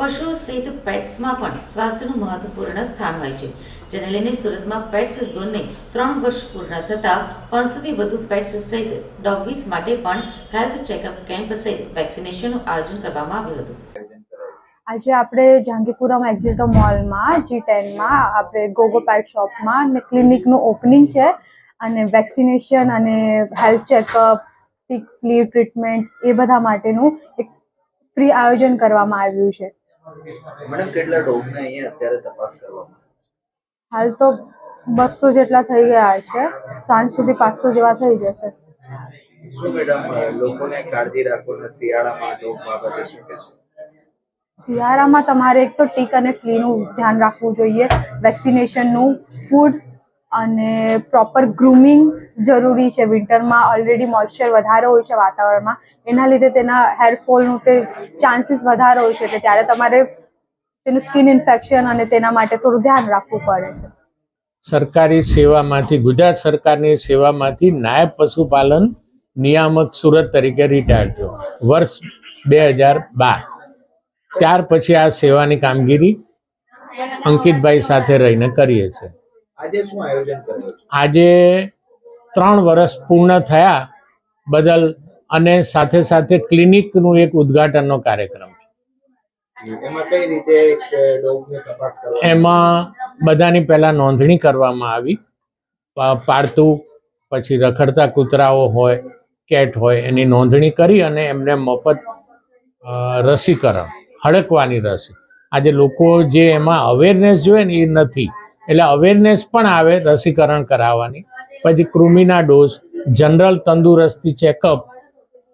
પશુઓ સહિત પેટ્સમાં પણ સ્વાસ્થ્યનું મહત્વપૂર્ણ સ્થાન હોય છે. જેને લઈને સુરતમાં પેટ્સ ઝોનને ત્રણ વર્ષ પૂર્ણ થતાં પાંચસોથી વધુ પેટ્સ સહિત ડોગીસ માટે પણ હેલ્થ ચેકઅપ કેમ્પ સહિત વેક્સિનેશનનું આયોજન કરવામાં આવ્યું હતું. આજે આપણે જાંગીપુરમ એક્ઝિટો મોલમાં જી ટેનમાં આપણે ગોગો પેટ શોપમાં ને ક્લિનિકનું ઓપનિંગ છે અને વેક્સિનેશન અને health checkup tick flea treatment એ બધા માટેનું એક ફ્રી આયોજન કરવામાં આવ્યું છે. મેડમ કેટલા ડોગને અહીંયા અત્યારે તપાસ કરવામાં હાલ તો બસો જેટલા થઈ ગયા છે. સાંજ સુધી પાંચસો જેવા થઈ જશે. શું મેડમ લોકોને કાળજી રાખો ને શિયાળામાં ડોગ બાબતે શું કહેશો શિયાળામાં તમારે એક તો ટીક અને ફ્લીનું ધ્યાન રાખવું જોઈએ. વેક્સિનેશનનું ફૂડ અને પ્રોપર ગ્રુમિંગ જરૂરી છે. વિન્ટરમાં ઓલરેડી મોઇશ્ચર વધારે હોય છે વાતાવરણમાં. એના લીધે તેના હેરફોલનું તે ચાન્સીસ વધારે હોય છે. એટલે ત્યારે તમારે તેનું સ્કિન ઇન્ફેક્શન અને તેના માટે થોડું ધ્યાન રાખવું પડે છે. સરકારી સેવામાંથી, ગુજરાત સરકારની સેવામાંથી નાયબ પશુપાલન નિયામક સુરત તરીકે રિટાયર થયો. વર્ષ બે હજાર બાર. ત્યાર પછી આ સેવાની કામગીરી અંકિતભાઈ સાથે રહીને કરીએ છીએ. આજે શું આયોજન કર્યું આજે ત્રણ વર્ષ પૂર્ણ થયા બદલ અને સાથે સાથે ક્લિનિકનું એક ઉદ્ઘાટનનો કાર્યક્રમ. એમાં બધાની પહેલા નોંધણી કરવામાં આવી. પાળતુ પછી રખડતા કૂતરાઓ હોય કેટ હોય એની નોંધણી કરી અને એમને મફત રસીકરણ હડકવાની રસી. આજે લોકો જે એમાં અવેરનેસ જોઈએ ને એ નથી. એટલે અવેરનેસ પણ આવે રસીકરણ કરાવવાની. પછી કૃમિના ડોઝ જનરલ તંદુરસ્તી ચેકઅપ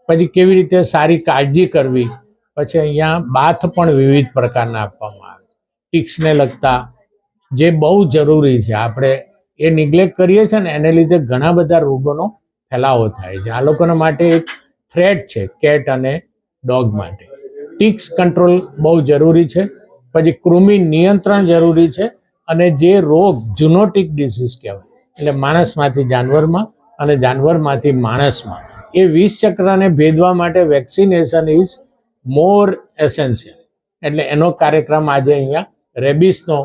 પછી કેવી રીતે સારી કાળજી કરવી, પછી અહીંયા બાથ પણ વિવિધ પ્રકારના આપવામાં આવે. ટિક્સને લગતા જે બહુ જરૂરી છે, આપણે એ નિગ્લેક્ટ કરીએ છીએ ને એને લીધે ઘણા બધા રોગોનો ફેલાવો થાય છે. આ લોકોના માટે એક થ્રેટ છે કેટ અને ડોગ માટે. ટિક્સ કંટ્રોલ બહુ જરૂરી છે, પછી કૃમિ નિયંત્રણ જરૂરી છે અને જે રોગ જુનોટિક ડિસીઝ કહેવાય એટલે માણસમાંથી જાનવરમાં અને જાનવરમાંથી માણસમાં એ વીસ ચક્રને ભેદવા માટે વેક્સિનેશન ઇઝ મોર એસેન્શિયલ. એટલે એનો કાર્યક્રમ આજે અહીંયા રેબિસનો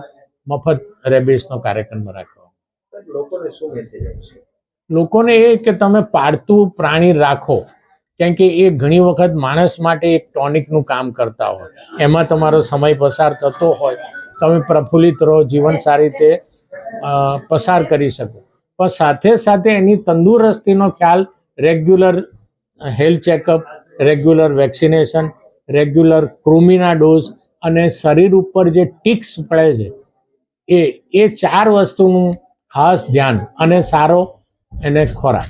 મફત રેબિસનો કાર્યક્રમ રાખવા સાહેબ, લોકોને શું મેસેજ આપશે? લોકોને એ કે તમે પાળતું પ્રાણી રાખો. કેમ કે એ ઘણી વખત માણસ માટે એક ટોનિકનું કામ કરતા હોય. એમાં તમારો સમય પસાર થતો હોય. તમે પ્રફુલ્લિત રહો, જીવન સારી રીતે પસાર કરી શકો. પણ સાથે સાથે એની તંદુરસ્તીનો ખ્યાલ regular health checkup, regular vaccination, regular કૃમિના dose અને શરીર ઉપર જે ટિક્સ પડે છે, એ એ ચાર વસ્તુનું ખાસ ધ્યાન અને સારો એને ખોરાક.